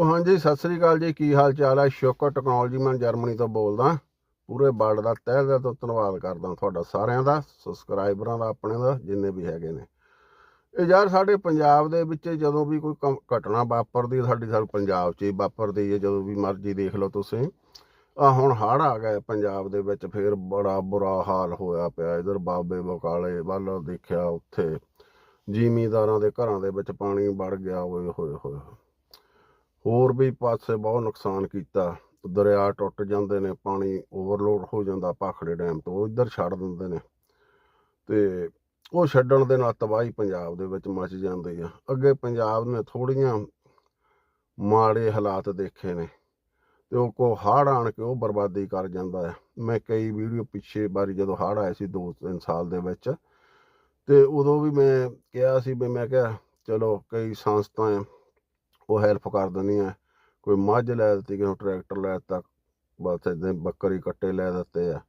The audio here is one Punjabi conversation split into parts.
ਉਹ ਹਾਂਜੀ ਸਤਿ ਸ੍ਰੀ ਅਕਾਲ ਜੀ। ਕੀ ਹਾਲ ਚਾਲ ਹੈ ਸ਼ੋਕਰ ਟੈਕਨੋਲੋਜੀ, ਮੈਂ ਜਰਮਨੀ ਤੋਂ ਬੋਲਦਾ। ਪੂਰੇ ਵਰਲਡ ਦਾ ਤਹਿ ਦਿਲ ਤੋਂ ਧੰਨਵਾਦ ਕਰਦਾ ਤੁਹਾਡਾ ਸਾਰਿਆਂ ਦਾ ਸਬਸਕ੍ਰਾਈਬਰਾਂ ਦਾ, ਆਪਣੇ ਦਾ, ਜਿੰਨੇ ਵੀ ਹੈਗੇ ਨੇ। ਇਹ ਯਾਰ, ਸਾਡੇ ਪੰਜਾਬ ਦੇ ਵਿੱਚ ਜਦੋਂ ਵੀ ਕੋਈ ਕੰਮ- ਘਟਨਾ ਵਾਪਰਦੀ ਸਾਡੀ ਸਾਡੇ ਪੰਜਾਬ 'ਚ ਹੀ ਵਾਪਰਦੀ ਹੈ ਜਦੋਂ ਵੀ ਮਰਜ਼ੀ ਦੇਖ ਲਓ ਤੁਸੀਂ। ਆ ਹੁਣ ਹੜ੍ਹ ਆ ਗਏ ਪੰਜਾਬ ਦੇ ਵਿੱਚ, ਫੇਰ ਬੜਾ ਬੁਰਾ ਹਾਲ ਹੋਇਆ ਪਿਆ। ਇਧਰ ਬਾਬੇ ਬਕਾਲੇ ਵੱਲ ਦੇਖਿਆ, ਉੱਥੇ ਜ਼ਿਮੀਦਾਰਾਂ ਦੇ ਘਰਾਂ ਦੇ ਵਿੱਚ ਪਾਣੀ ਵੜ ਗਿਆ। ਓਏ ਹੋਏ ਹੋਏ। ਹੋਰ ਵੀ ਪਾਸੇ ਬਹੁਤ ਨੁਕਸਾਨ ਕੀਤਾ। ਦਰਿਆ ਟੁੱਟ ਜਾਂਦੇ ਨੇ, ਪਾਣੀ ਓਵਰਲੋਡ ਹੋ ਜਾਂਦਾ ਭਾਖੜੇ ਡੈਮ ਤੋਂ, ਉਹ ਇੱਧਰ ਛੱਡ ਦਿੰਦੇ ਨੇ। ਤੇ ਉਹ ਛੱਡਣ ਦੇ ਨਾਲ ਤਬਾਹੀ ਪੰਜਾਬ ਦੇ ਵਿੱਚ ਮਚ ਜਾਂਦੀ ਆ। ਅੱਗੇ ਪੰਜਾਬ ਨੇ ਥੋੜੀਆਂ ਮਾੜੇ ਹਾਲਾਤ ਦੇਖੇ ਨੇ ਤੇ ਉਹ ਕੋ ਹੜ੍ਹ ਆਣ ਕੇ ਉਹ ਬਰਬਾਦੀ ਕਰ ਜਾਂਦਾ ਹੈ। ਮੈਂ ਕਈ ਵੀਡੀਓ ਪਿੱਛੇ ਬਾਰੀ ਜਦੋਂ ਹੜ੍ਹ ਆਏ ਸੀ 2-3 ਸਾਲ ਦੇ ਵਿੱਚ ਤੇ ਉਦੋਂ ਵੀ ਮੈਂ ਕਿਹਾ ਸੀ ਵੀ ਮੈਂ ਕਿਹਾ, ਚਲੋ ਕਈ ਸੰਸਥਾਵਾਂ ਉਹ ਹੈਲਪ ਕਰ ਦਿੰਦੀਆਂ ਕੋਈ ਮੱਝ ਲੈ ਦਿੱਤੀ, ਕਿਸੇ ਟਰੈਕਟਰ ਲੈ ਦਿੱਤਾ, ਬਸ ਏਦਾਂ ਬੱਕਰੀ ਕੱਟੇ ਲੈ ਦਿੱਤੇ ਆ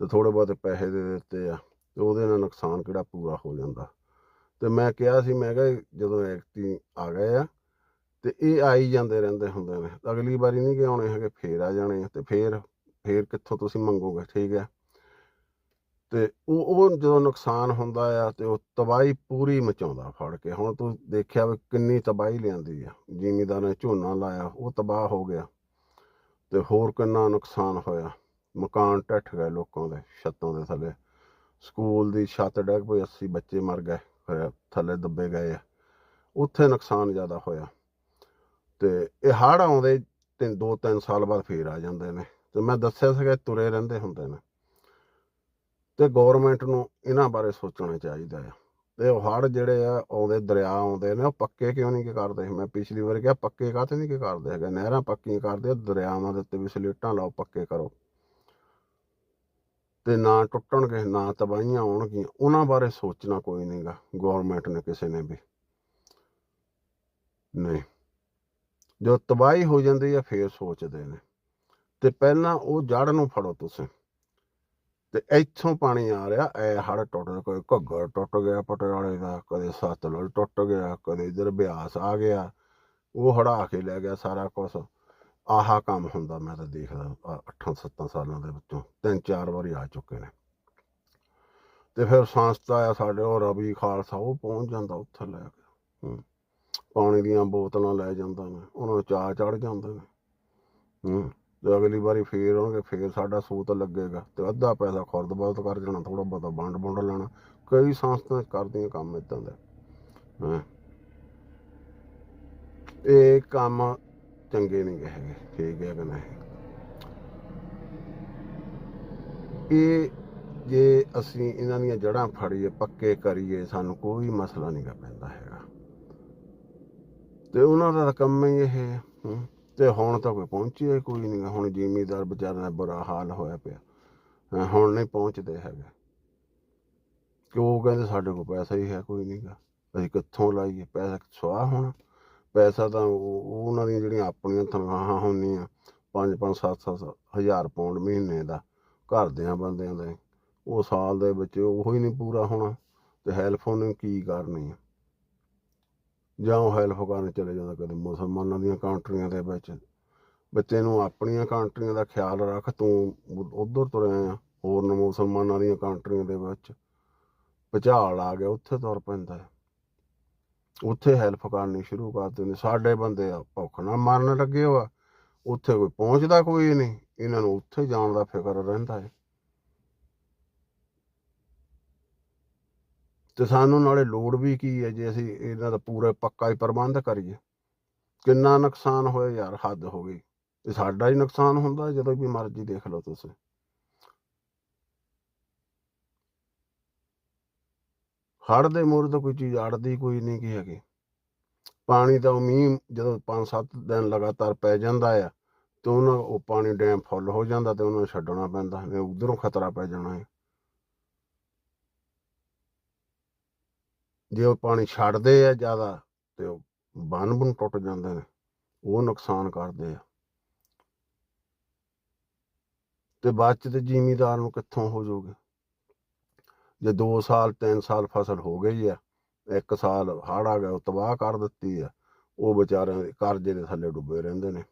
ਤੇ ਥੋੜੇ ਬਹੁਤੇ ਪੈਸੇ ਦੇ ਦਿੱਤੇ ਆ ਤੇ ਉਹਦੇ ਨਾਲ ਨੁਕਸਾਨ ਕਿਹੜਾ ਪੂਰਾ ਹੋ ਜਾਂਦਾ। ਤੇ ਮੈਂ ਕਿਹਾ ਸੀ, ਮੈਂ ਕਿਹਾ ਜਦੋਂ ਐਕਟੀ ਆ ਗਏ ਆ ਤੇ ਇਹ ਆਈ ਜਾਂਦੇ ਰਹਿੰਦੇ ਹੁੰਦੇ ਨੇ। ਅਗਲੀ ਵਾਰੀ ਨਹੀਂ ਕਿ ਆਉਣੇ ਹੈਗੇ, ਫੇਰ ਆ ਜਾਣੇ ਆ ਤੇ ਫੇਰ ਫੇਰ ਕਿੱਥੋਂ ਤੁਸੀਂ ਮੰਗੋਗੇ? ਠੀਕ ਹੈ ਤੇ ਉਹ ਉਹ ਜਦੋਂ ਨੁਕਸਾਨ ਹੁੰਦਾ ਆ ਤੇ ਉਹ ਤਬਾਹੀ ਪੂਰੀ ਮਚਾਉਂਦਾ ਫੜ ਕੇ। ਹੁਣ ਤੂੰ ਦੇਖਿਆ ਵੀ ਕਿੰਨੀ ਤਬਾਹੀ ਲਿਆਂਦੀ ਆ। ਜ਼ਿਮੀਂਦਾਰਾਂ ਨੇ ਝੋਨਾ ਲਾਇਆ, ਉਹ ਤਬਾਹ ਹੋ ਗਿਆ ਤੇ ਹੋਰ ਕਿੰਨਾ ਨੁਕਸਾਨ ਹੋਇਆ। ਮਕਾਨ ਢੱਠ ਗਏ ਲੋਕਾਂ ਦੇ, ਛੱਤਾਂ ਦੇ ਥੱਲੇ। ਸਕੂਲ ਦੀ ਛੱਤ ਡਿੱਗ ਪਈ 80 ਬੱਚੇ ਮਰ ਗਏ, ਫਿਰ ਥੱਲੇ ਦੱਬੇ ਗਏ ਆ। ਉੱਥੇ ਨੁਕਸਾਨ ਜ਼ਿਆਦਾ ਹੋਇਆ ਤੇ ਇਹ ਹੜ ਆਉਂਦੇ ਤਿੰਨ, ਦੋ, ਤਿੰਨ ਸਾਲ ਬਾਅਦ ਫੇਰ ਆ ਜਾਂਦੇ ਨੇ। ਤੇ ਮੈਂ ਦੱਸਿਆ ਸੀਗਾ ਤੁਰੇ ਰਹਿੰਦੇ ਹੁੰਦੇ ਨੇ। ਤੇ ਗਵਰਨਮੈਂਟ ਨੂੰ ਇਹਨਾਂ ਬਾਰੇ ਸੋਚਣਾ ਚਾਹੀਦਾ ਆ। ਤੇ ਉਹ ਹੜ੍ਹ ਜਿਹੜੇ ਆ, ਆਉਂਦੇ ਦਰਿਆ ਆਉਂਦੇ ਨੇ, ਉਹ ਪੱਕੇ ਕਿਉਂ ਨਹੀਂ ਕਰਦੇ? ਮੈਂ ਪਿਛਲੀ ਵਾਰ ਕਿਹਾ ਪੱਕੇ ਕਾਹਤੇ ਨਹੀਂ ਕਰਦੇ ਹੈਗੇ? ਨਹਿਰਾਂ ਪੱਕੀਆਂ ਕਰਦੇ ਦਰਿਆਵਾਂ ਦੇ ਉੱਤੇ ਵੀ ਸਲੇਟਾਂ ਲਾਓ, ਪੱਕੇ ਕਰੋ। ਤੇ ਨਾ ਟੁੱਟਣਗੇ, ਨਾ ਤਬਾਹੀਆਂ ਆਉਣਗੀਆਂ, ਉਹਨਾਂ ਬਾਰੇ ਸੋਚਣਾ ਕੋਈ ਨਹੀਂਗਾ ਗਵਰਨਮੈਂਟ ਨੇ ਕਿਸੇ ਨੇ ਵੀ। ਨਹੀਂ। ਜੋ ਤਬਾਹੀ ਹੋ ਜਾਂਦੀ ਆ, ਫੇਰ ਸੋਚਦੇ ਨੇ। ਤੇ ਪਹਿਲਾਂ ਉਹ ਜੜ ਨੂੰ ਫੜੋ ਤੁਸੀਂ। ਤੇ ਇੱਥੋਂ ਪਾਣੀ ਆ ਰਿਹਾ ਐ ਹੜ ਟੁੱਟ ਕੋਈ ਘੱਗਰ ਟੁੱਟ ਗਿਆ ਪਟਿਆਲੇ ਦਾ, ਕਦੇ ਸਤਲੁਜ ਟੁੱਟ ਗਿਆ, ਕਦੇ ਇਧਰ ਬਿਆਸ ਆ ਗਿਆ। ਉਹ ਹੜਾ ਕੇ ਲੈ ਗਿਆ ਸਾਰਾ ਕੁਝ ਆਹਾ ਕੰਮ ਹੁੰਦਾ, ਮੈਂ ਤਾਂ ਦੇਖਦਾ 8-7 ਸਾਲਾਂ ਦੇ ਵਿੱਚੋਂ, ਤਿੰਨ ਚਾਰ ਵਾਰੀ ਆ ਚੁੱਕੇ ਨੇ। ਤੇ ਫਿਰ ਸੰਸਥਾ ਆ ਸਾਡੇ, ਉਹ ਰਵੀ ਖਾਲਸਾ, ਉਹ ਪਹੁੰਚ ਜਾਂਦਾ ਉੱਥੇ ਲੈ ਕੇ। ਹੂੰ। ਪਾਣੀ ਦੀਆਂ ਬੋਤਲਾਂ ਲੈ ਜਾਂਦਾ ਨੇ, ਉਹਨਾਂ ਨੂੰ ਚਾਹ ਚੜ ਜਾਂਦੇ ਨੇ। ਹੂੰ। ਤੇ ਅਗਲੀ ਵਾਰੀ ਫੇਰ ਆਉਣਗੇ ਫੇਰ ਸਾਡਾ ਸੂਤ ਲੱਗੇਗਾ ਤੇ ਅੱਧਾ ਪੈਸਾ ਖੁਰਦ ਬਹੁਤ ਕਰ ਜਾਣਾ ਥੋੜਾ ਬਹੁਤਾ ਵੰਡ ਵੰਡ ਲੈਣਾ। ਕਈ ਸੰਸਥਾ ਕਰਦੀਆਂ ਕੰਮ ਇਦਾਂ ਦਾ, ਹਾਂ। ਇਹ ਕੰਮ ਚੰਗੇ ਨਹੀਂ ਹੈਗੇ ਠੀਕ ਹੈ ਕਿ ਨਹੀਂ? ਇਹ ਜੇ ਅਸੀਂ ਇਹਨਾਂ ਦੀਆਂ ਜੜ੍ਹਾਂ ਫੜੀਏ, ਪੱਕੇ ਕਰੀਏ, ਸਾਨੂੰ ਕੋਈ ਮਸਲਾ ਨਹੀਂ ਪੈਂਦਾ ਹੈਗਾ। ਤੇ ਉਹਨਾਂ ਦਾ ਤਾਂ ਕੰਮ ਹੀ ਇਹ ਹੈ। ਤੇ ਹੁਣ ਤਾਂ ਕੋਈ ਪਹੁੰਚਿਆ ਕੋਈ ਨਹੀਂ। ਹੁਣ ਜ਼ਿਮੀਦਾਰ ਵਿਚਾਰਿਆਂ ਦਾ ਬੁਰਾ ਹਾਲ ਹੋਇਆ ਪਿਆ। ਹੁਣ ਨਹੀਂ ਪਹੁੰਚਦੇ ਹੈਗੇ। ਕਿ ਉਹ ਕਹਿੰਦੇ ਸਾਡੇ ਕੋਲ ਪੈਸਾ ਹੀ ਹੈ, ਕੋਈ ਨਹੀਂਗਾ ਅਸੀਂ ਕਿੱਥੋਂ ਲਾਈਏ? ਪੈਸਾ ਸਵਾਹ ਹੋਣਾ। ਪੈਸਾ ਤਾਂ ਉਹ ਉਹਨਾਂ ਦੀਆਂ ਜਿਹੜੀਆਂ ਆਪਣੀਆਂ ਤਨਖਾਹਾਂ ਹੁੰਦੀਆਂ 5-5 7-7 ਹਜ਼ਾਰ ਪਾਉਂਡ ਮਹੀਨੇ ਦਾ ਘਰ ਦਿਆਂ ਬੰਦਿਆਂ ਦੇ। ਉਹ ਸਾਲ ਦੇ ਵਿੱਚ ਉਹ ਹੀ ਨਹੀਂ ਪੂਰਾ ਹੋਣਾ। ਤੇ ਹੈਲਪ ਉਹਨੇ ਕੀ ਕਰਨੀ ਆ? ਜਾਂ ਉਹ ਹੈਲਪ ਕਰਨ ਚਲੇ ਜਾਂਦਾ ਕਦੇ ਮੁਸਲਮਾਨਾਂ ਦੀਆਂ ਕੰਟਰੀਆਂ ਦੇ ਵਿੱਚ। ਬੱਚੇ ਨੂੰ ਆਪਣੀਆਂ ਕੰਟਰੀਆਂ ਦਾ ਖਿਆਲ ਰੱਖ, ਤੂੰ ਉਧਰ ਤੁਰਿਆ ਆ ਹੋਰ ਮੁਸਲਮਾਨਾਂ ਦੀਆਂ ਕੰਟਰੀਆਂ ਦੇ ਵਿੱਚ। ਭੁਚਾਲ ਆ ਗਿਆ, ਉੱਥੇ ਤੁਰ ਪੈਂਦਾ ਉੱਥੇ ਹੈਲਪ ਕਰਨੀ ਸ਼ੁਰੂ ਕਰ ਦਿੰਦੇ। ਸਾਡੇ ਬੰਦੇ ਆ, ਭੁੱਖ ਨਾਲ ਮਰਨ ਲੱਗੇ ਹੋ ਉੱਥੇ ਕੋਈ ਪਹੁੰਚਦਾ ਕੋਈ ਨਹੀਂ। ਇਹਨਾਂ ਨੂੰ ਉੱਥੇ ਜਾਣ ਦਾ ਫਿਕਰ ਰਹਿੰਦਾ ਹੈ। ਤੇ ਸਾਨੂੰ ਨਾਲੇ ਲੋੜ ਵੀ ਕੀ ਹੈ ਜੇ ਅਸੀਂ ਇਹਨਾਂ ਦਾ ਪੂਰਾ ਪੱਕਾ ਹੀ ਪ੍ਰਬੰਧ ਕਰੀਏ। ਕਿੰਨਾ ਨੁਕਸਾਨ ਹੋਇਆ ਯਾਰ, ਹੱਦ ਹੋ ਗਈ। ਤੇ ਸਾਡਾ ਹੀ ਨੁਕਸਾਨ ਹੁੰਦਾ ਜਦੋਂ ਵੀ ਮਰਜ਼ੀ ਦੇਖ ਲਓ ਤੁਸੀਂ। ਹੜ੍ਹ ਦੇ ਮੂਹਰੇ ਤਾਂ ਕੋਈ ਚੀਜ਼ ਅੜਦੀ ਕੋਈ ਨਹੀਂ ਕੀ ਹੈਗੀ। ਪਾਣੀ ਤਾਂ ਉਹ ਮੀਂਹ ਜਦੋਂ 5-7 ਦਿਨ ਲਗਾਤਾਰ ਪੈ ਜਾਂਦਾ ਆ, ਤੇ ਉਹਨਾਂ ਉਹ ਪਾਣੀ ਡੈਮ ਫੁੱਲ ਹੋ ਜਾਂਦਾ ਤੇ ਉਹਨਾਂ ਨੂੰ ਛੱਡਣਾ ਪੈਂਦਾ ਨੇ ਉਧਰੋਂ ਖਤਰਾ ਪੈ ਜਾਣਾ ਹੈ ਜੇ ਉਹ ਪਾਣੀ ਛੱਡਦੇ ਆ ਜ਼ਿਆਦਾ ਤੇ ਉਹ ਬੰਨ ਬੁਨ ਟੁੱਟ ਜਾਂਦੇ ਨੇ, ਉਹ ਨੁਕਸਾਨ ਕਰਦੇ ਆ। ਤੇ ਬਾਅਦ ਚ ਤੇ ਜ਼ਿਮੀਦਾਰ ਨੂੰ ਕਿੱਥੋਂ ਹੋ ਜਾਊਗਾ? ਜੇ 2 ਸਾਲ 3 ਸਾਲ ਫਸਲ ਹੋ ਗਈ ਆ, ਇੱਕ ਸਾਲ ਹੜ ਆ ਗਿਆ, ਉਹ ਤਬਾਹ ਕਰ ਦਿੱਤੀ ਆ, ਉਹ ਵਿਚਾਰਿਆਂ ਦੇ ਕਰਜ਼ੇ ਦੇ ਥੱਲੇ ਡੁੱਬੇ ਰਹਿੰਦੇ ਨੇ।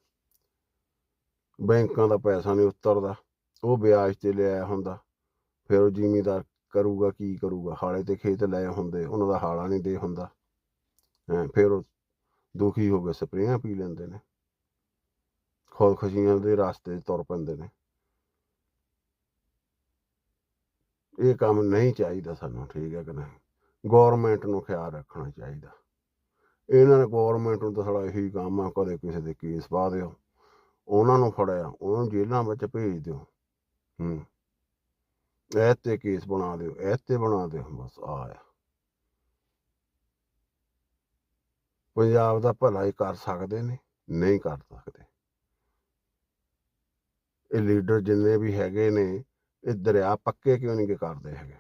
ਬੈਂਕਾਂ ਦਾ ਪੈਸਾ ਨਹੀਂ ਉਤਰਦਾ, ਉਹ ਵਿਆਜ ਤੇ ਲਿਆਇਆ ਹੁੰਦਾ, ਫਿਰ ਉਹ ਜ਼ਿਮੀਦਾਰ ਕਰੂਗਾ, ਕੀ ਕਰੂਗਾ? ਹਾਲੇ ਤੇ ਖੇਤ ਲਏ ਹੁੰਦੇ, ਉਹਨਾਂ ਦਾ ਹਾਲਾ ਨਹੀਂ ਦੇ ਹੁੰਦਾ। ਹੈਂ, ਫਿਰ ਉਹ ਦੁਖੀ ਹੋ ਕੇ ਸਪਰੇਆਂ ਪੀ ਲੈਂਦੇ ਨੇ। ਖੁਦਕੁਸ਼ੀਆਂ ਦੇ ਰਸਤੇ ਤੁਰ ਪੈਂਦੇ ਨੇ। ਇਹ ਕੰਮ ਨਹੀਂ ਚਾਹੀਦਾ ਸਾਨੂੰ, ਠੀਕ ਹੈ ਕਿ ਨਹੀਂ? ਗਵਰਨਮੈਂਟ ਨੂੰ ਖਿਆਲ ਰੱਖਣਾ ਚਾਹੀਦਾ। ਇਹਨਾਂ ਨੇ ਗਵਰਨਮੈਂਟ ਨੂੰ ਤਾਂ ਸਾਡਾ ਇਹੀ ਕੰਮ ਆ, ਕਦੇ ਕਿਸੇ ਦੇ ਕੇਸ ਪਾ ਦਿਓ, ਉਹਨਾਂ ਨੂੰ ਫੜਿਆ, ਉਹਨਾਂ ਨੂੰ ਜੇਲ੍ਹਾਂ ਵਿੱਚ ਭੇਜ ਦਿਓ। ਹੂੰ। ਇਹ ਤੇ ਕੇਸ ਬਣਾ ਦਿਓ ਇਹ ਤੇ ਬਣਾ ਦਿਓ, ਬਸ ਆ ਪੰਜਾਬ ਦਾ ਭਲਾ ਹੀ ਕਰ ਸਕਦੇ ਨੇ, ਨਹੀਂ ਕਰ ਸਕਦੇ। ਇਹ ਲੀਡਰ ਜਿੰਨੇ ਵੀ ਹੈਗੇ ਨੇ, ਇਹ ਦਰਿਆ ਪੱਕੇ ਕਿਉਂ ਨਹੀਂ ਕਰਦੇ ਹੈਗੇ?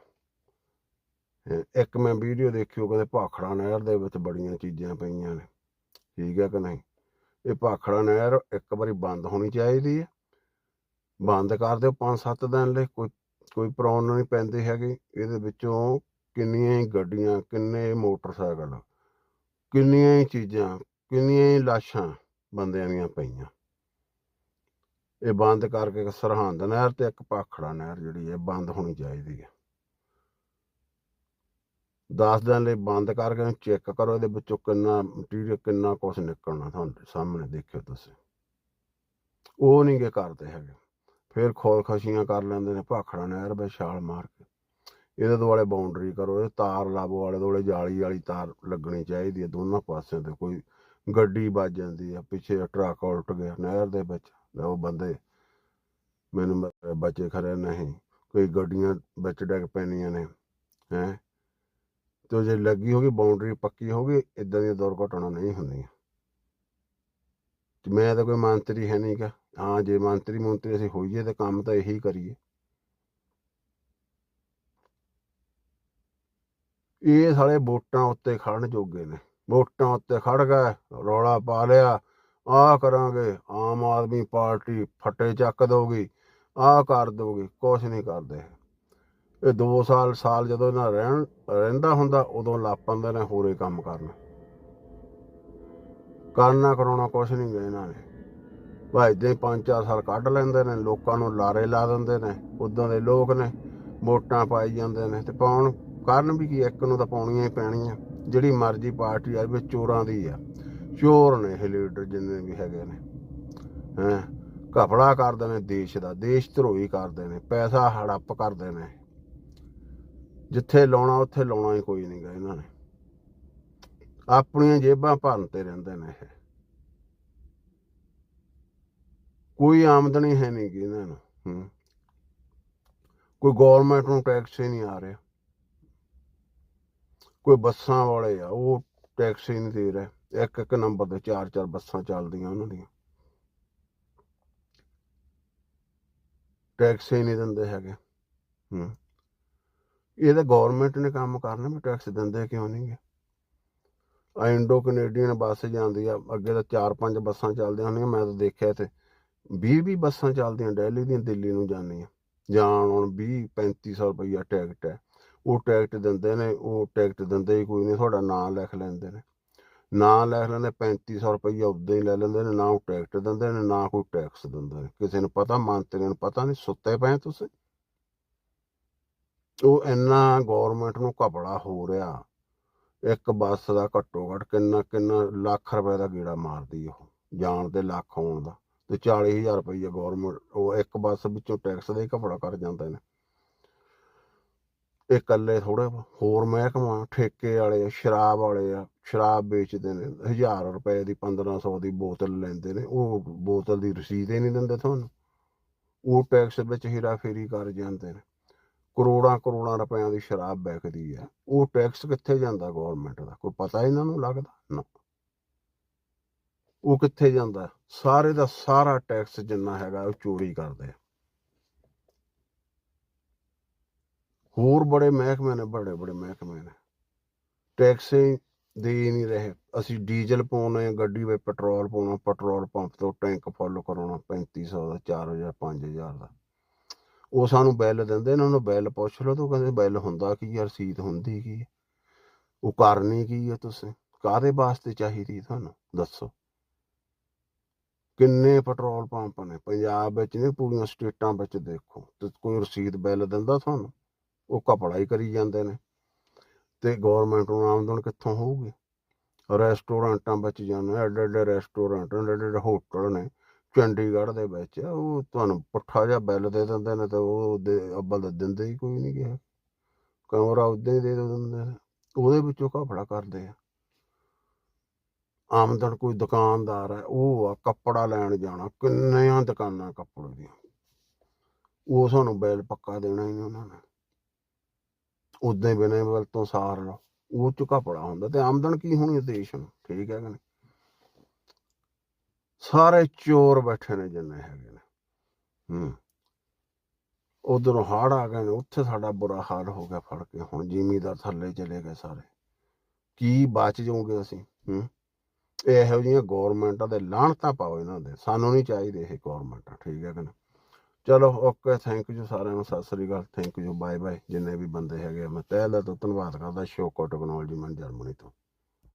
ਇੱਕ ਮੈਂ ਵੀਡੀਓ ਦੇਖਿਓ ਉਹ ਕਹਿੰਦੇ ਭਾਖੜਾ ਨਹਿਰ ਦੇ ਵਿੱਚ ਬੜੀਆਂ ਚੀਜ਼ਾਂ ਪਈਆਂ ਨੇ। ਠੀਕ ਹੈ ਕਿ ਨਹੀਂ? ਇਹ ਭਾਖੜਾ ਨਹਿਰ ਇੱਕ ਵਾਰੀ ਬੰਦ ਹੋਣੀ ਚਾਹੀਦੀ ਹੈ। ਬੰਦ ਕਰ ਦਿਓ 5-7 ਦਿਨ ਲਈ, ਕੋਈ ਕੋਈ ਪ੍ਰੋਬਲਮ ਨਹੀਂ ਪੈਂਦੀ ਹੈਗੀ। ਇਹਦੇ ਵਿੱਚੋਂ ਕਿੰਨੀਆਂ ਹੀ ਗੱਡੀਆਂ, ਕਿੰਨੇ ਮੋਟਰਸਾਈਕਲ, ਕਿੰਨੀਆਂ ਹੀ ਚੀਜ਼ਾਂ, ਕਿੰਨੀਆਂ ਹੀ ਲਾਸ਼ਾਂ ਬੰਦਿਆਂ ਦੀਆਂ ਪਈਆਂ। ਇਹ ਬੰਦ ਕਰਕੇ ਸਰਹੰਦ ਨਹਿਰ ਤੇ ਇੱਕ ਭਾਖੜਾ ਨਹਿਰ ਜਿਹੜੀ ਹੈ ਬੰਦ ਹੋਣੀ ਚਾਹੀਦੀ ਹੈ। 10 ਦਿਨ ਲਈ ਬੰਦ ਕਰਕੇ ਚੈੱਕ ਕਰੋ, ਇਹਦੇ ਵਿੱਚੋਂ ਕਿੰਨਾ ਮਟੀਰੀਅਲ ਕਿੰਨਾ ਕੁਝ ਨਿਕਲਣਾ ਤੁਹਾਨੂੰ ਸਾਹਮਣੇ ਦੇਖਿਓ ਤੁਸੀਂ। ਉਹ ਨਹੀਂ ਗੇ ਕਰਦੇ ਹੈਗੇ। ਫਿਰ ਖੋਲ ਖਸ਼ੀਆਂ ਕਰ ਲੈਂਦੇ ਨੇ ਭਾਖੜਾ ਨਹਿਰ ਵਿੱਚ ਛਾਲ ਮਾਰ ਕੇ। ਇਹਦੇ ਦੁਆਲੇ ਬਾਉਂਡਰੀ ਕਰੋ, ਇਹ ਤਾਰ ਲਾਵੋ ਵਾਲੇ ਦੁਆਲੇ ਜਾਲੀ ਵਾਲੀ ਤਾਰ ਲੱਗਣੀ ਚਾਹੀਦੀ ਹੈ ਦੋਨਾਂ ਪਾਸਿਆਂ ਤੇ। ਕੋਈ ਗੱਡੀ ਵੱਜ ਜਾਂਦੀ ਹੈ, ਪਿੱਛੇ ਟਰੱਕ ਉਲਟ ਗਿਆ ਨਹਿਰ ਦੇ ਵਿੱਚ ਉਹ ਬੰਦੇ ਮੈਨੂੰ ਬਚੇ ਖਰੇ ਨਹੀਂ, ਕੋਈ ਗੱਡੀਆਂ ਵਿੱਚ ਡਿੱਗ ਪੈਣੀਆਂ ਨੇ, ਹੈ। ਤੇ ਜੇ ਲੱਗੀ ਹੋਗੀ ਬਾਉਂਡਰੀ ਪੱਕੀ ਹੋਗੀ ਇਦਾਂ ਦੀਆਂ ਦੁਰਘਟਨਾ ਨਹੀਂ ਹੁੰਦੀਆਂ। ਤੇ ਮੈਂ ਤਾਂ ਕੋਈ ਮੰਤਰੀ ਹੈ ਨਹੀਂ ਗਾ। ਹਾਂ, ਜੇ ਮੰਤਰੀ ਮੰਤਰੀ ਅਸੀਂ ਹੋਈਏ ਤਾਂ ਕੰਮ ਤਾਂ ਇਹੀ ਕਰੀਏ। ਇਹ ਸਾਲੇ ਵੋਟਾਂ ਉੱਤੇ ਖੜਨ ਜੋਗੇ ਨੇ। ਵੋਟਾਂ ਉੱਤੇ ਖੜ ਗਏ ਰੌਲਾ ਪਾ ਲਿਆ। ਆਹ ਕਰਾਂਗੇ, ਆਮ ਆਦਮੀ ਪਾਰਟੀ ਫੱਟੇ ਚੱਕ ਦੋਗੀ ਆਹ ਕਰ ਦੋਗੀ ਕੁਛ ਨਹੀਂ ਕਰਦੇ। ਇਹ 2 ਸਾਲ ਸਾਲ ਜਦੋਂ ਇਹਨਾਂ ਰਹਿਣ, ਰਹਿੰਦਾ ਹੁੰਦਾ, ਉਦੋਂ ਲਾਪੰਦੇ ਨੇ, ਹੋਰੇ ਕੰਮ ਕਰਨ। ਕਰਨਾ ਕਰਾਉਣਾ ਕੁਛ ਨਹੀਂ ਗਏ ਇਹਨਾਂ ਨੇ। ਭਾਈ ਦੇ 5-4 ਸਾਲ ਕੱਢ ਲੈਂਦੇ ਨੇ, ਲੋਕਾਂ ਨੂੰ ਲਾਰੇ ਲਾ ਦਿੰਦੇ ਨੇ, ਉਦਾਂ ਦੇ ਲੋਕ ਨੇ, ਵੋਟਾਂ ਪਾਈ ਜਾਂਦੇ ਨੇ ਤੇ ਪਾਉਣ ਕਾਰਨ ਵੀ ਕੀ ਇੱਕ ਨੂੰ ਤਾਂ ਪਾਉਣੀਆਂ ਹੀ ਪੈਣੀਆਂ, ਜਿਹੜੀ ਮਰਜ਼ੀ ਪਾਰਟੀ ਆ ਵਿੱਚ ਚੋਰਾਂ ਦੀ ਆ। ਚੋਰ ਨੇ ਇਹ ਲੀਡਰ ਜਿੰਨੇ ਵੀ ਹੈਗੇ ਨੇ, ਹੈਂ, ਘਪਲਾ ਕਰਦੇ ਨੇ ਦੇਸ਼ ਦਾ, ਦੇਸ਼ ਧਰੋਹੀ ਕਰਦੇ ਨੇ, ਪੈਸਾ ਹੜੱਪ ਕਰਦੇ ਨੇ। ਜਿੱਥੇ ਲਾਉਣਾ, ਉੱਥੇ ਲਾਉਣਾ ਹੀ ਕੋਈ ਨਹੀਂ ਗਾ ਇਹਨਾਂ ਨੇ। ਆਪਣੀਆਂ ਜੇਬਾਂ ਭਰਨ ਤੇ ਰਹਿੰਦੇ ਨੇ ਇਹ। ਕੋਈ ਆਮਦਨੀ ਹੈ ਨਹੀਂ ਗੀ ਇਹਨਾਂ ਨੂੰ, ਹੂੰ। ਕੋਈ ਗਵਰਨਮੈਂਟ ਨੂੰ ਟੈਕਸ ਹੀ ਨਹੀਂ ਆ ਰਿਹਾ। ਕੋਈ ਬੱਸਾਂ ਵਾਲੇ ਆ, ਉਹ ਟੈਕਸ ਹੀ ਨਹੀਂ ਦੇ ਰਹੇ। ਇੱਕ ਇੱਕ ਨੰਬਰ ਤੇ ਚਾਰ ਚਾਰ ਬੱਸਾਂ ਚੱਲਦੀਆਂ ਉਹਨਾਂ ਦੀਆਂ। ਟੈਕਸ ਹੀ ਨਹੀਂ ਦਿੰਦੇ ਹੈਗੇ, ਹੂੰ। ਇਹ ਤਾਂ ਗਵਰਨਮੈਂਟ ਨੇ ਕੰਮ ਕਰਨਾ, ਵੀ ਟੈਕਸ ਦਿੰਦੇ ਕਿਉਂ ਨਹੀਂ ਗੇ? ਇੰਡੋ ਕੈਨੇਡੀਅਨ ਬੱਸ ਜਾਂਦੀ ਆ, ਅੱਗੇ ਤਾਂ ਚਾਰ ਪੰਜ ਬੱਸਾਂ ਚੱਲਦੀਆਂ ਹੁੰਦੀਆਂ, ਮੈਂ ਤਾਂ ਦੇਖਿਆ ਤੇ 20 20 ਬੱਸਾਂ ਚੱਲਦੀਆਂ ਦਿੱਲੀ ਦੀਆਂ, ਦਿੱਲੀ ਨੂੰ ਜਾਂਦੀਆਂ। ਜਾਣ ਹੁਣ 20 3500 ਰੁਪਈਆ ਟਿਕਟ ਹੈ। ਉਹ ਟਿਕਟ ਦਿੰਦੇ ਨੇ, ਉਹ ਟਿਕਟ ਦਿੰਦੇ ਹੀ ਕੋਈ ਨਹੀਂ, ਤੁਹਾਡਾ ਨਾਂ ਲਿਖ ਲੈਂਦੇ ਨੇ। ਨਾਂ ਲਿਖ ਲੈਂਦੇ 3500 ਰੁਪਈਆ ਉਦਾਂ ਹੀ ਲੈ ਲੈਂਦੇ ਨੇ, ਨਾ ਉਹ ਟਿਕਟ ਦਿੰਦੇ ਨੇ, ਨਾ ਕੋਈ ਟੈਕਸ ਦਿੰਦੇ ਨੇ ਕਿਸੇ ਨੂੰ ਪਤਾ, ਮੰਤਰੀਆਂ ਨੂੰ ਪਤਾ ਨਹੀਂ, ਸੁੱਤੇ ਪਏ ਤੁਸੀਂ। ਉਹ ਇੰਨਾ ਗਵਰਨਮੈਂਟ ਨੂੰ ਘਪਲਾ ਹੋ ਰਿਹਾ। ਇੱਕ ਬੱਸ ਦਾ ਘੱਟੋ ਘੱਟ ਕਿੰਨਾ ਕਿੰਨਾ ਲੱਖ ਰੁਪਏ ਦਾ ਗੇੜਾ ਮਾਰਦੀ ਉਹ ਜਾਣ ਦੇ ਲੱਖ ਆਉਣ ਦਾ। ਤੇ 40000 ਰੁਪਏ ਗਵਰਨਮੈਂਟ ਉਹ ਇੱਕ ਬੱਸ ਵਿੱਚੋਂ ਟੈਕਸ ਦਾ ਹੀ ਘਪਲਾ ਕਰ ਜਾਂਦੇ ਨੇ। ਇਹ ਇਕੱਲੇ ਥੋੜੇ ਹੋਰ ਮਹਿਕਮਾ ਠੇਕੇ ਵਾਲੇ ਆ, ਸ਼ਰਾਬ ਵਾਲੇ ਆ ਸ਼ਰਾਬ ਵੇਚਦੇ ਨੇ 1000 ਰੁਪਏ ਦੀ 1500 ਦੀ ਬੋਤਲ ਲੈਂਦੇ ਨੇ ਉਹ ਬੋਤਲ ਦੀ ਰਸੀਦ ਹੀ ਨਹੀਂ ਦਿੰਦੇ ਤੁਹਾਨੂੰ। ਉਹ ਟੈਕਸ ਵਿੱਚ ਹੀਰਾ ਫੇਰੀ ਕਰ ਜਾਂਦੇ ਨੇ। ਕਰੋੜਾਂ ਕਰੋੜਾਂ ਰੁਪਈਆਂ ਦੀ ਸ਼ਰਾਬ ਵਿਕਦੀ ਆ ਉਹ ਟੈਕਸ ਕਿੱਥੇ ਜਾਂਦਾ ਗਵਰਨਮੈਂਟ ਦਾ? ਕੋਈ ਪਤਾ ਇਹਨਾਂ ਨੂੰ ਲੱਗਦਾ? ਨਾ ਉਹ ਕਿੱਥੇ ਜਾਂਦਾ? ਸਾਰੇ ਦਾ ਸਾਰਾ ਟੈਕਸ ਜਿੰਨਾ ਹੈਗਾ, ਉਹ ਚੋਰੀ ਕਰਦੇ ਹੋਰ ਬੜੇ ਮਹਿਕਮੇ ਨੇ, ਬੜੇ ਬੜੇ ਮਹਿਕਮੇ ਨੇ। ਟੈਕਸ ਦੇ ਨਹੀਂ ਰਹੇ। ਅਸੀਂ ਡੀਜ਼ਲ ਪਾਉਣੇ ਗੱਡੀ ਵਿੱਚ ਪੈਟਰੋਲ ਪਾਉਣਾ ਪੈਟਰੋਲ ਪੰਪ ਤੋਂ ਟੈਂਕ ਫੁੱਲ ਕਰਾਉਣਾ 3500 ਦਾ 4000 5000 ਦਾ। ਉਹ ਸਾਨੂੰ ਬਿੱਲ ਦਿੰਦੇ ਇਹਨਾਂ ਨੂੰ ਬਿੱਲ ਪੁੱਛ ਲਓ, ਤਾਂ ਕਹਿੰਦੇ ਬਿੱਲ ਹੁੰਦਾ ਕੀ ਆ, ਰਸੀਦ ਹੁੰਦੀ ਕੀ ਆ? ਉਹ ਕਰਨੀ ਕੀ ਆ ਤੁਸੀਂ? ਕਾਦੇ ਵਾਸਤੇ ਚਾਹੀਦੀ ਤੁਹਾਨੂੰ? ਦੱਸੋ। ਕਿੰਨੇ ਪੈਟਰੋਲ ਪੰਪ ਨੇ? ਪੰਜਾਬ ਵਿੱਚ ਨਹੀਂ, ਪੂਰੀਆਂ ਸਟੇਟਾਂ ਵਿੱਚ ਦੇਖੋ। ਤੇ ਕੋਈ ਰਸੀਦ ਬਿੱਲ ਦਿੰਦਾ ਤੁਹਾਨੂੰ? ਉਹ ਕਪੜਾ ਹੀ ਕਰੀ ਜਾਂਦੇ ਨੇ। ਤੇ ਗਵਰਨਮੈਂਟ ਨੂੰ ਆਮਦਨ ਕਿੱਥੋਂ ਹੋਊਗੀ? ਰੈਸਟੋਰੈਂਟਾਂ ਵਿੱਚ ਜਾਂਦੇ ਐਡੇ ਐਡੇ ਰੈਸਟੋਰੈਂਟ ਐਡੇ ਐਡੇ ਹੋਟਲ ਨੇ ਚੰਡੀਗੜ੍ਹ ਦੇ ਵਿੱਚ ਉਹ ਤੁਹਾਨੂੰ ਪੁੱਠਾ ਜਿਹਾ ਬਿੱਲ ਦੇ ਦਿੰਦੇ ਨੇ ਤੇ ਉਹ ਦੇ ਅੱਬਲ ਤਾਂ ਦਿੰਦੇ ਹੀ ਕੋਈ ਨਹੀਂ ਗਿਆ ਕਮਰਾ ਉਦਾਂ ਹੀ ਦੇ ਦਿੰਦੇ ਨੇ, ਉਹਦੇ ਵਿੱਚੋਂ ਘਪਲਾ ਕਰਦੇ ਆ। ਆਮਦਨ ਕੋਈ ਦੁਕਾਨਦਾਰ ਹੈ ਉਹ ਆ ਕੱਪੜਾ ਲੈਣ ਜਾਣਾ, ਕਿੰਨੀਆਂ ਦੁਕਾਨਾਂ ਕੱਪੜੇ ਦੀਆਂ। ਉਹ ਸਾਨੂੰ ਬੈਲ ਪੱਕਾ ਦੇਣਾ ਹੀ ਨਹੀਂ ਉਹਨਾਂ ਨੇ। ਉਦਾਂ ਹੀ ਬਿਨਾਂ ਬਿੱਲ ਤੋਂ ਸਾਰ ਲਓ, ਉਹ ਚ ਘਪੜਾ ਹੁੰਦਾ ਤੇ ਆਮਦਨ ਕੀ ਹੋਣੀ ਦੇਸ਼ ਨੂੰ, ਠੀਕ ਹੈ ਕਿ ਨਹੀਂ? ਸਾਰੇ ਚੋਰ ਬੈਠੇ ਨੇ ਜਿੰਨੇ ਹੈਗੇ ਨੇ। ਹੂੰ। ਉਧਰੋਂ ਹੜ ਆ ਗਏ ਨੇ ਉੱਥੇ ਸਾਡਾ ਬੁਰਾ ਹਾਲ ਹੋ ਗਿਆ ਫੜ ਕੇ ਹੁਣ ਜ਼ਿਮੀਦਾਰ ਥੱਲੇ ਚਲੇ ਗਏ ਸਾਰੇ। ਕੀ ਬਚ ਜਾਓਗੇ ਅਸੀਂ ਹੂੰ? ਇਹੋ ਜਿਹੀਆਂ ਗਵਰਨਮੈਂਟਾਂ ਦੇ ਲਾਹਣਤਾਂ ਪਾਓ ਇਹਨਾਂ ਦੇ ਸਾਨੂੰ ਨਹੀਂ ਚਾਹੀਦੇ ਇਹ ਗਵਰਨਮੈਂਟਾਂ ਠੀਕ ਹੈ ਕਿ ਨਾ ਚਲੋ ਓਕੇ ਥੈਂਕ ਯੂ ਸਾਰਿਆਂ ਨੂੰ ਸਤਿ ਸ੍ਰੀ ਅਕਾਲ ਥੈਂਕ ਯੂ ਬਾਏ ਬਾਏ ਜਿੰਨੇ ਵੀ ਬੰਦੇ ਹੈਗੇ ਆ, ਮੈਂ ਤਹਿ ਦਿਲ ਤੋਂ ਧੰਨਵਾਦ ਕਰਦਾ ਸ਼ੋਕੋ ਟੈਕਨੋਲੋਜੀ ਮੈਂ ਜਰਮਨੀ ਤੋਂ।